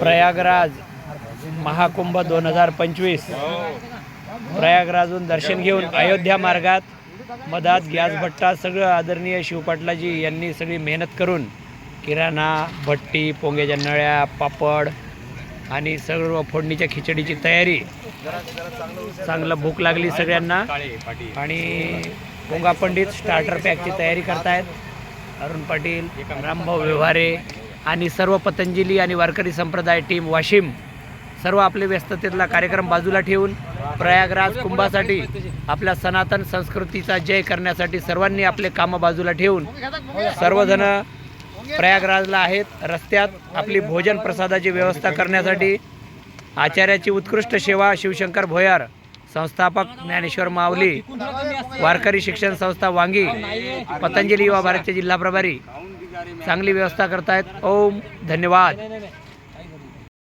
प्रयागराज महाकुंभ दोन हजार पंचवीस. प्रयागराजहून दर्शन घेऊन अयोध्या मार्गात मधात गॅस भट्टा सगळं आदरणीय शिवपाटलाजी यांनी सगळी मेहनत करून किराणा भट्टी पोंग्याच्या नळ्या पापड आणि सर्व फोडणीच्या खिचडीची तयारी. चांगलं भूक लागली सगळ्यांना. आणि पोंगा पंडित स्टार्टर पॅकची तयारी करतायत. अरुण पाटील रामभाऊ व्यवहारे आणि सर्व पतंजली आणि वारकरी संप्रदाय टीम वाशिम सर्व आपले व्यस्ततेतला कार्यक्रम बाजूला ठेवून प्रयागराज कुंभासाठी आपल्या सनातन संस्कृतीचा जय करण्यासाठी सर्वांनी आपले कामं बाजूला ठेवून सर्वजण प्रयागराजला आहेत. रस्त्यात आपली भोजन प्रसादाची व्यवस्था करण्यासाठी आचार्याची उत्कृष्ट सेवा शिवशंकर भोयार संस्थापक ज्ञानेश्वर माऊली वारकरी शिक्षण संस्था वांगी पतंजली युवा भारतचे जिल्हा प्रभारी चांगली व्यवस्था करतायत. ओम धन्यवाद.